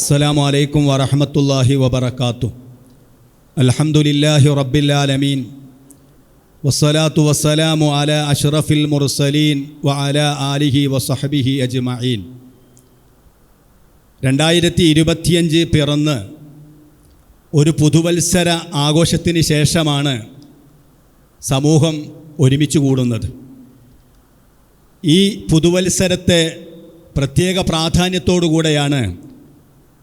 السلام عليكم ورحمة الله وبركاته الحمد لله رب العالمين والصلاة والسلام على أشرف المرسلين وعلى آله وصحبه أجمعين രണ്ടായിരത്തി ഇരുപത്തിയഞ്ച് പിറന്ന് ഒരു പുതുവത്സര ആഘോഷത്തിന് ശേഷമാണ് സമൂഹം ഒരുമിച്ച് കൂടുന്നത് ഈ പുതുവത്സരത്തെ പ്രത്യേക പ്രാധാന്യത്തോടുകൂടെയാണ്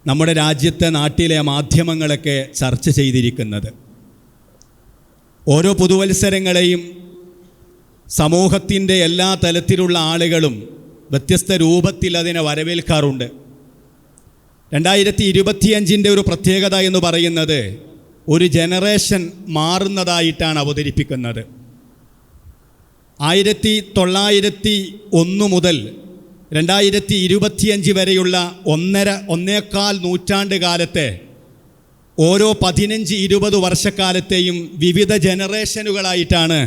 നമ്മുടെ രാജ്യത്തെ നാട്ടിലെ മാധ്യമങ്ങളൊക്കെ ചർച്ച ചെയ്തിരിക്കുന്നത്. ഓരോ പുതുവത്സരങ്ങളെയും സമൂഹത്തിന്റെ എല്ലാ തലത്തിലുള്ള ആളുകളും വ്യത്യസ്ത രൂപത്തിൽ അതിനെ വരവേൽക്കാറുണ്ട്. രണ്ടായിരത്തി ഇരുപത്തിയഞ്ചിന്റെ ഒരു പ്രത്യേകത എന്ന് പറയുന്നത് ഒരു ജനറേഷൻ മാറുന്നതായിട്ടാണ് അവതരിപ്പിക്കുന്നത്. ആയിരത്തി തൊള്ളായിരത്തി ഒന്ന് മുതൽ രണ്ടായിരത്തി ഇരുപത്തിയഞ്ച് വരെയുള്ള ഒന്നര ഒന്നേക്കാൽ നൂറ്റാണ്ട് കാലത്തെ ഓരോ പതിനഞ്ച് ഇരുപത് വർഷക്കാലത്തെയും വിവിധ ജനറേഷനുകളായിട്ടാണ്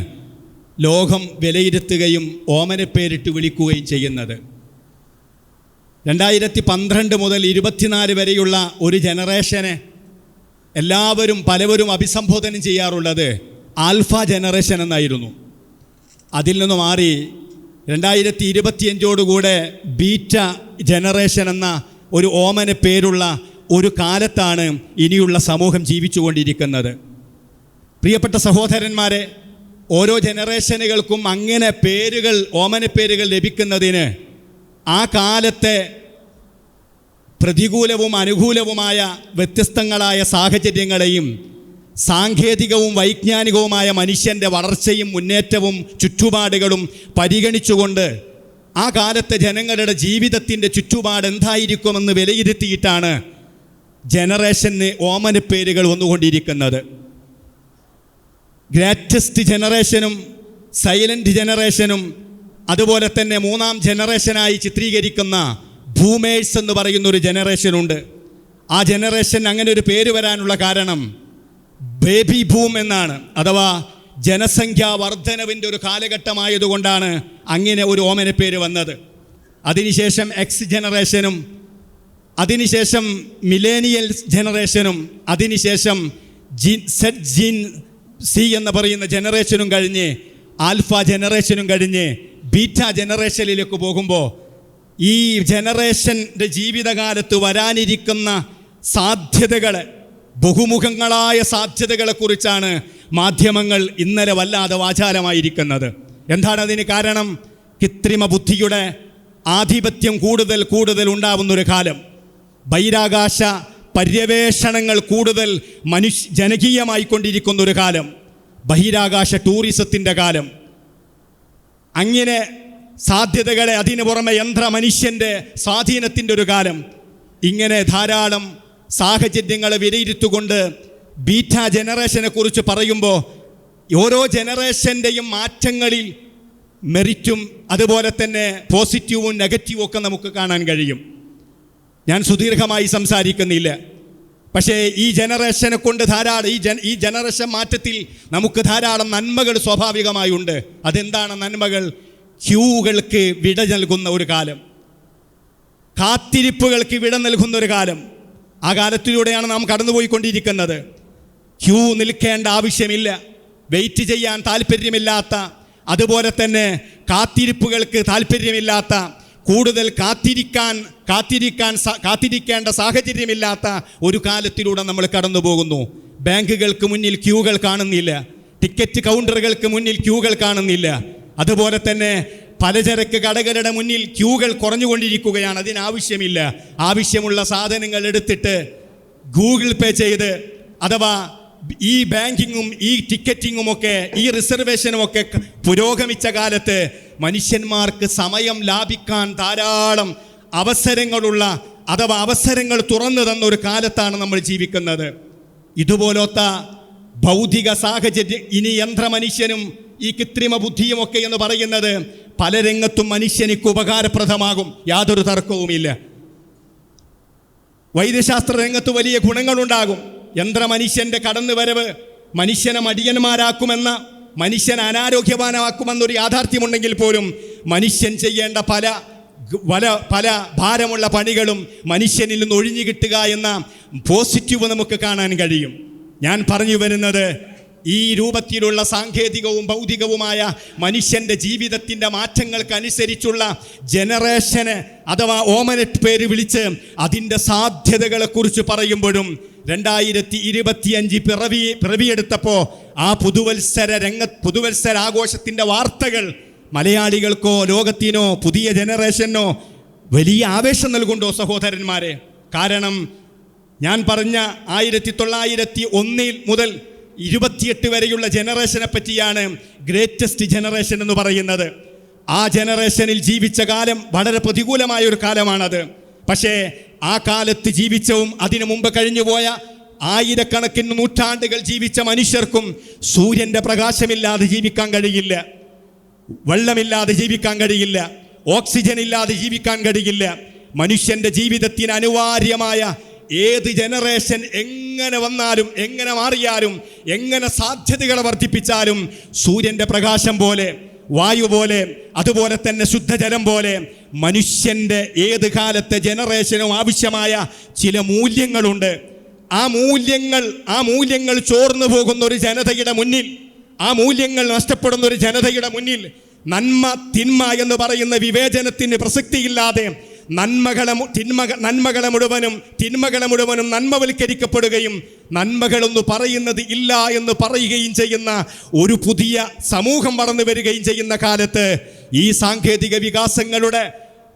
ലോകം വിലയിരുത്തുകയും ഓമനപ്പേരിട്ട് വിളിക്കുകയും ചെയ്യുന്നത്. രണ്ടായിരത്തി പന്ത്രണ്ട് മുതൽ ഇരുപത്തിനാല് വരെയുള്ള ഒരു ജനറേഷനെ എല്ലാവരും പലവരും അഭിസംബോധന ചെയ്യാറുള്ളത് ആൽഫ ജനറേഷൻ എന്നായിരുന്നു. അതിൽ നിന്ന് മാറി രണ്ടായിരത്തി ഇരുപത്തിയഞ്ചോടുകൂടെ ബീറ്റ ജനറേഷൻ എന്ന ഒരു ഓമന പേരുള്ള ഒരു കാലത്താണ് ഇനിയുള്ള സമൂഹം ജീവിച്ചുകൊണ്ടിരിക്കുന്നത്. പ്രിയപ്പെട്ട സഹോദരന്മാരെ ഓരോ ജനറേഷനുകൾക്കും അങ്ങനെ പേരുകൾ ഓമന പേരുകൾ ലഭിക്കുന്നതിന് ആ കാലത്തെ പ്രതികൂലവും അനുകൂലവുമായ വ്യത്യസ്തങ്ങളായ സാഹചര്യങ്ങളെയും സാങ്കേതികവും വൈജ്ഞാനികവുമായ മനുഷ്യന്റെ വളർച്ചയും മുന്നേറ്റവും ചുറ്റുപാടുകളും പരിഗണിച്ചുകൊണ്ട് ആ കാലത്തെ ജനങ്ങളുടെ ജീവിതത്തിന്റെ ചുറ്റുപാട് എന്തായിരിക്കുമെന്ന് വിലയിരുത്തിയിട്ടാണ് ജനറേഷന് ഓമന പേരുകൾ വന്നുകൊണ്ടിരിക്കുന്നത്. ഗ്രേറ്റസ്റ്റ് ജനറേഷനും സൈലന്റ് ജനറേഷനും അതുപോലെ തന്നെ മൂന്നാം ജനറേഷനായി ചിത്രീകരിക്കുന്ന ഭൂമേഴ്സ് എന്ന് പറയുന്നൊരു ജനറേഷനുണ്ട്. ആ ജനറേഷൻ അങ്ങനെ ഒരു പേര് വരാനുള്ള കാരണം ബേബി ഭൂം എന്നാണ് അഥവാ ജനസംഖ്യാ വർധനവിന്റെ ഒരു കാലഘട്ടമായതുകൊണ്ടാണ് അങ്ങനെ ഒരു ഓമന പേര് വന്നത്. അതിനുശേഷം എക്സ് ജനറേഷനും അതിനുശേഷം മിലേനിയൽ ജനറേഷനും അതിനുശേഷം ജീൻ സെറ്റ് ജീൻ സി എന്ന് പറയുന്ന ജനറേഷനും കഴിഞ്ഞ് ആൽഫ ജനറേഷനും കഴിഞ്ഞ് ബീറ്റ ജനറേഷനിലേക്ക് പോകുമ്പോൾ ഈ ജനറേഷന്റെ ജീവിതകാലത്ത് വരാനിരിക്കുന്ന സാധ്യതകളെ ബഹുമുഖങ്ങളായ സാധ്യതകളെക്കുറിച്ചാണ് മാധ്യമങ്ങൾ ഇന്നലെ വല്ലാതെ വാചാലമായിരിക്കുന്നത്. എന്താണ് അതിന് കാരണം? കൃത്രിമ ബുദ്ധിയുടെ ആധിപത്യം കൂടുതൽ കൂടുതൽ ഉണ്ടാവുന്നൊരു കാലം. ബഹിരാകാശ പര്യവേഷണങ്ങൾ കൂടുതൽ മനുഷ്യ ജനകീയമായിക്കൊണ്ടിരിക്കുന്ന ഒരു കാലം. ബഹിരാകാശ ടൂറിസത്തിന്റെ കാലം. അങ്ങനെ സാധ്യതകളെ അതിനു പുറമെ യന്ത്ര മനുഷ്യന്റെ സ്വാധീനത്തിന്റെ ഒരു കാലം. ഇങ്ങനെ ധാരാളം സാഹചര്യങ്ങളെ വിലയിരുത്തുകൊണ്ട് ബീറ്റ ജനറേഷനെ കുറിച്ച് പറയുമ്പോൾ ഓരോ ജനറേഷന്റെയും മാറ്റങ്ങളിൽ മെറിറ്റും അതുപോലെ തന്നെ പോസിറ്റീവും നെഗറ്റീവും ഒക്കെ നമുക്ക് കാണാൻ കഴിയും. ഞാൻ സുദീർഘമായി സംസാരിക്കുന്നില്ല. പക്ഷേ ഈ ജനറേഷനെ കൊണ്ട് ധാരാളം ഈ ജന ഈ ജനറേഷൻ മാറ്റത്തിൽ നമുക്ക് ധാരാളം നന്മകൾ സ്വാഭാവികമായി ഉണ്ട് അതെന്താണ് നന്മകൾ ക്യൂകൾക്ക് വിട നൽകുന്ന ഒരു കാലം. കാത്തിരിപ്പുകൾക്ക് വിട നൽകുന്ന ഒരു കാലം. ആ കാലത്തിലൂടെയാണ് നാം കടന്നുപോയിക്കൊണ്ടിരിക്കുന്നത്. ക്യൂ നിൽക്കേണ്ട ആവശ്യമില്ല. വെയിറ്റ് ചെയ്യാൻ താല്പര്യമില്ലാത്ത അതുപോലെ തന്നെ കാത്തിരിപ്പുകൾക്ക് താല്പര്യമില്ലാത്ത കൂടുതൽ കാത്തിരിക്കാൻ കാത്തിരിക്കാൻ കാത്തിരിക്കേണ്ട സാഹചര്യമില്ലാത്ത ഒരു കാലത്തിലൂടെ നമ്മൾ കടന്നു പോകുന്നു ബാങ്കുകൾക്ക് മുന്നിൽ ക്യൂകൾ കാണുന്നില്ല. ടിക്കറ്റ് കൗണ്ടറുകൾക്ക് മുന്നിൽ ക്യൂകൾ കാണുന്നില്ല. അതുപോലെ തന്നെ പലചരക്ക് കടകളുടെ മുന്നിൽ ക്യൂകൾ കുറഞ്ഞുകൊണ്ടിരിക്കുകയാണ്. അതിനാവശ്യമില്ല. ആവശ്യമുള്ള സാധനങ്ങൾ എടുത്തിട്ട് ഗൂഗിൾ പേ ചെയ്ത് അഥവാ ഈ ബാങ്കിങ്ങും ഈ ടിക്കറ്റിങ്ങും ഒക്കെ ഈ റിസർവേഷനും ഒക്കെ പുരോഗമിച്ച കാലത്ത് മനുഷ്യന്മാർക്ക് സമയം ലാഭിക്കാൻ ധാരാളം അവസരങ്ങളുള്ള അഥവാ അവസരങ്ങൾ തുറന്നു തന്ന ഒരു കാലത്താണ് നമ്മൾ ജീവിക്കുന്നത്. ഇതുപോലത്തെ ഭൗതിക സാഹചര്യം ഇനി യന്ത്രമനുഷ്യനും ഈ കൃത്രിമ ബുദ്ധിയുമൊക്കെ എന്ന് പറയുന്നത് പല രംഗത്തും മനുഷ്യനിക്ക് ഉപകാരപ്രദമാകും. യാതൊരു തർക്കവുമില്ല. വൈദ്യശാസ്ത്ര രംഗത്ത് വലിയ ഗുണങ്ങളുണ്ടാകും. യന്ത്രമനുഷ്യന്റെ കടന്നുവരവ് മനുഷ്യനെ മടിയന്മാരാക്കുമെന്ന മനുഷ്യൻ അനാരോഗ്യവാനാക്കുമെന്നൊരു യാഥാർത്ഥ്യമുണ്ടെങ്കിൽ പോലും മനുഷ്യൻ ചെയ്യേണ്ട പല പല പല ഭാരമുള്ള പണികളും മനുഷ്യനിൽ നിന്ന് ഒഴിഞ്ഞു കിട്ടുക എന്ന പോസിറ്റീവ് നമുക്ക് കാണാൻ കഴിയും. ഞാൻ പറഞ്ഞു വരുന്നത് ഈ രൂപത്തിലുള്ള സാങ്കേതികവും ഭൗതികവുമായ മനുഷ്യന്റെ ജീവിതത്തിന്റെ മാറ്റങ്ങൾക്കനുസരിച്ചുള്ള ജനറേഷന് അഥവാ ഓമനറ്റ് പേര് വിളിച്ച് അതിന്റെ സാധ്യതകളെക്കുറിച്ച് പറയുമ്പോഴും രണ്ടായിരത്തി ഇരുപത്തിയഞ്ച് പിറവി പിറവിയെടുത്തപ്പോൾ ആ പുതുവത്സര രംഗ പുതുവത്സര ആഘോഷത്തിന്റെ വാർത്തകൾ മലയാളികൾക്കോ ലോകത്തിനോ പുതിയ ജനറേഷനോ വലിയ ആവേശം നൽകുണ്ടോ സഹോദരന്മാരെ? കാരണം ഞാൻ പറഞ്ഞ ആയിരത്തി തൊള്ളായിരത്തി ഒന്നിൽ മുതൽ ഇരുപത്തിയെട്ട് വരെയുള്ള ജനറേഷനെ പറ്റിയാണ് ഗ്രേറ്റസ്റ്റ് ജനറേഷൻ എന്ന് പറയുന്നത്. ആ ജനറേഷനിൽ ജീവിച്ച കാലം വളരെ പ്രതികൂലമായ ഒരു കാലമാണത്. പക്ഷേ ആ കാലത്ത് ജീവിച്ചവും അതിനു മുമ്പ് കഴിഞ്ഞുപോയ ആയിരക്കണക്കിന് നൂറ്റാണ്ടുകൾ ജീവിച്ച മനുഷ്യർക്കും സൂര്യന്റെ പ്രകാശമില്ലാതെ ജീവിക്കാൻ കഴിയില്ല. വെള്ളമില്ലാതെ ജീവിക്കാൻ കഴിയില്ല. ഓക്സിജൻ ഇല്ലാതെ ജീവിക്കാൻ കഴിയില്ല. മനുഷ്യന്റെ ജീവിതത്തിന് അനിവാര്യമായ ഏത് ജനറേഷൻ എങ്ങനെ വന്നാലും എങ്ങനെ മാറിയാലും എങ്ങനെ സാധ്യതകളെ വർദ്ധിപ്പിച്ചാലും സൂര്യന്റെ പ്രകാശം പോലെ വായു പോലെ അതുപോലെ തന്നെ ശുദ്ധജലം പോലെ മനുഷ്യന്റെ ഏത് കാലത്തെ ജനറേഷനും ആവശ്യമായ ചില മൂല്യങ്ങളുണ്ട്. ആ മൂല്യങ്ങൾ ആ മൂല്യങ്ങൾ ചോർന്നു പോകുന്ന ഒരു ജനതയുടെ മുന്നിൽ ആ മൂല്യങ്ങൾ നഷ്ടപ്പെടുന്ന ഒരു ജനതയുടെ മുന്നിൽ നന്മ തിന്മ എന്ന് പറയുന്ന വിവേചനത്തിന് പ്രസക്തിയില്ലാതെ നന്മകളെ തിന്മ നന്മകളെ മുഴുവനും തിന്മകളെ മുഴുവനും നന്മവൽക്കരിക്കപ്പെടുകയും നന്മകളൊന്ന് പറയുന്നത് ഇല്ല എന്ന് പറയുകയും ചെയ്യുന്ന ഒരു പുതിയ സമൂഹം വളർന്നു വരികയും ചെയ്യുന്ന കാലത്ത് ഈ സാങ്കേതിക വികാസങ്ങളുടെ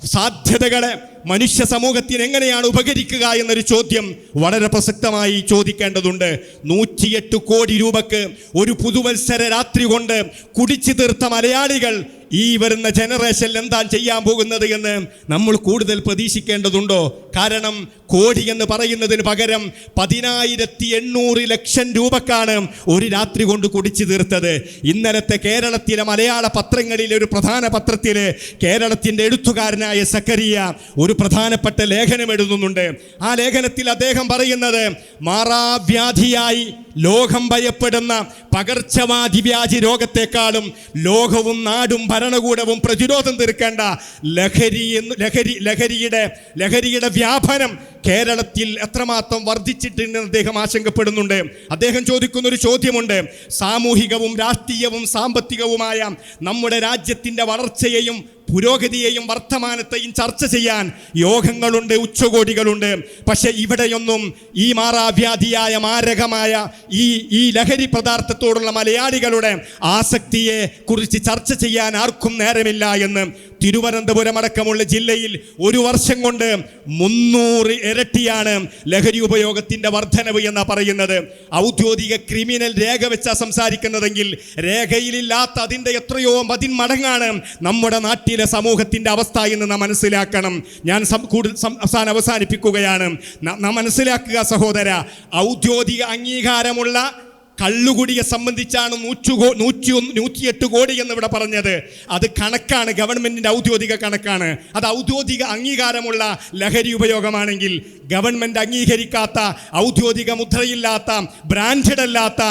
സാധ്യതകളെ മനുഷ്യ സമൂഹത്തിന് എങ്ങനെയാണ് ഉപകരിക്കുക എന്നൊരു ചോദ്യം വളരെ പ്രസക്തമായി ചോദിക്കേണ്ടതുണ്ട്. നൂറ്റിയെട്ട് കോടി രൂപക്ക് ഒരു പുതുവത്സര രാത്രി കൊണ്ട് കുടിച്ചു തീർത്ത മലയാളികൾ ഈ വരുന്ന ജനറേഷനിൽ എന്താ ചെയ്യാൻ പോകുന്നത് എന്ന് നമ്മൾ കൂടുതൽ പ്രതീക്ഷിക്കേണ്ടതുണ്ടോ? കാരണം കോടി എന്ന് പറയുന്നതിന് പകരം പതിനായിരത്തി എണ്ണൂറ് ലക്ഷം രൂപക്കാണ് ഒരു രാത്രി കൊണ്ട് കുടിച്ചു തീർത്തത്. ഇന്നലത്തെ കേരളത്തിലെ മലയാള പത്രങ്ങളിലെ ഒരു പ്രധാന പത്രത്തിൽ കേരളത്തിന്റെ എഴുത്തുകാരനായ സക്കരിയ ഒരു പ്രധാനപ്പെട്ട ലേഖനം എഴുതുന്നുണ്ട്. ആ ലേഖനത്തിൽ അദ്ദേഹം പറയുന്നത് മാറാവ്യാധിയായി ലോകം ഭയപ്പെടുന്ന പകർച്ചവാദി വ്യാധി രോഗത്തെക്കാളും ലോകവും നാടും ഭരണകൂടവും പ്രതിരോധം തീർക്കേണ്ട ലഹരി എന്ന് ലഹരി ലഹരിയുടെ ലഹരിയുടെ വ്യാപനം കേരളത്തിൽ എത്രമാത്രം വർദ്ധിച്ചിട്ടുണ്ടെന്ന് അദ്ദേഹം ആശങ്കപ്പെടുന്നുണ്ട്. അദ്ദേഹം ചോദിക്കുന്ന ഒരു ചോദ്യമുണ്ട്. സാമൂഹികവും രാഷ്ട്രീയവും സാമ്പത്തികവുമായ നമ്മുടെ രാജ്യത്തിന്റെ വളർച്ചയെയും പുരോഗതിയെയും വർത്തമാനത്തെയും ചർച്ച ചെയ്യാൻ യോഗങ്ങളുണ്ട് ഉച്ചകോടികളുണ്ട്. പക്ഷെ ഇവിടെയൊന്നും ഈ മാറാവ്യാധിയായ മാരകമായ ഈ ഈ ലഹരി പദാർത്ഥത്തോടുള്ള മലയാളികളുടെ ആസക്തിയെ കുറിച്ച് ചർച്ച ചെയ്യാൻ ആർക്കും നേരമില്ല എന്ന് തിരുവനന്തപുരം അടക്കമുള്ള ജില്ലയിൽ ഒരു വർഷം കൊണ്ട് മുന്നൂറ് ഇരട്ടിയാണ് ലഹരി ഉപയോഗത്തിന്റെ വർധനവ് എന്ന് പറയുന്നത്. ഔദ്യോഗിക ക്രിമിനൽ രേഖ വെച്ചാ സംസാരിക്കുന്നതെങ്കിൽ രേഖയിലില്ലാത്ത അതിന്റെ എത്രയോ പതിന്മടങ്ങാണ് നമ്മുടെ നാട്ടിലെ സമൂഹത്തിന്റെ അവസ്ഥ എന്ന് നാം മനസ്സിലാക്കണം. ഞാൻ കൂടുതൽ അവസാനം അവസാനിപ്പിക്കുകയാണ്. നാം മനസ്സിലാക്കുക സഹോദര ഔദ്യോഗിക അംഗീകാരമുള്ള കള്ളുകുടിയെ സംബന്ധിച്ചാണ് നൂറ്റു കോ നൂറ്റി ഒന്ന് നൂറ്റിയെട്ട് കോടി എന്നിവിടെ പറഞ്ഞത്. അത് കണക്കാണ് ഗവൺമെന്റിന്റെ ഔദ്യോഗിക കണക്കാണ്. അത് ഔദ്യോഗിക അംഗീകാരമുള്ള ലഹരി ഉപയോഗമാണെങ്കിൽ ഗവൺമെന്റ് അംഗീകരിക്കാത്ത ഔദ്യോഗിക മുദ്രയില്ലാത്ത ബ്രാൻഡഡ് അല്ലാത്ത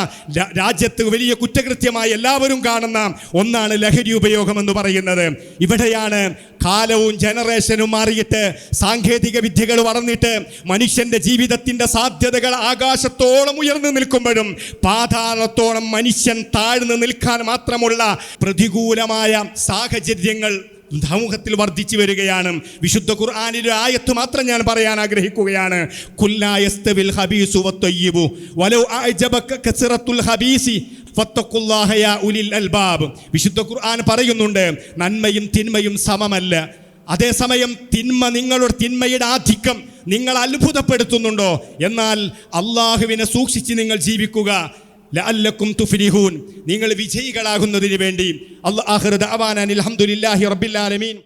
രാജ്യത്ത് വലിയ കുറ്റകൃത്യമായി എല്ലാവരും കാണുന്ന ഒന്നാണ് ലഹരി ഉപയോഗം എന്ന് പറയുന്നത്. ഇവിടെയാണ് കാലവും ജനറേഷനും മാറിയിട്ട് സാങ്കേതിക വിദ്യകൾ വളർന്നിട്ട് മനുഷ്യന്റെ ജീവിതത്തിന്റെ സാധ്യതകൾ ആകാശത്തോളം ഉയർന്നു നിൽക്കുമ്പോഴും പാതാളത്തോളം മനുഷ്യൻ താഴ്ന്നു നിൽക്കാൻ മാത്രമുള്ള പ്രതികൂലമായ സാഹചര്യങ്ങൾ സമൂഹത്തിൽ വർദ്ധിച്ചു വരികയാണ്. വിശുദ്ധ ഖുർആാനിലെ ആയത്ത് മാത്രം ഞാൻ പറയാൻ ആഗ്രഹിക്കുകയാണ്. കുല്ലായസ്തവിൽ ഹബീസു വലൗ ഹബീസി. ഉലിൽ അൽബാബ്. വിശുദ്ധ ഖുർആൻ പറയുന്നുണ്ട് നന്മയും തിന്മയും സമമല്ല. അതേസമയം തിന്മ നിങ്ങളുടെ തിന്മയുടെ ആധിക്യം നിങ്ങൾ അത്ഭുതപ്പെടുത്തുന്നുണ്ടോ? എന്നാൽ അള്ളാഹുവിനെ സൂക്ഷിച്ച് നിങ്ങൾ ജീവിക്കുക. ലഅല്ലക്കും തുഫ്ലിഹൂൻ. നിങ്ങൾ വിജയികളാകുന്നതിന് വേണ്ടി. അള്ളാഹു അലഹമുല്ലാഹി റബ്ബിൽ ആലമീൻ.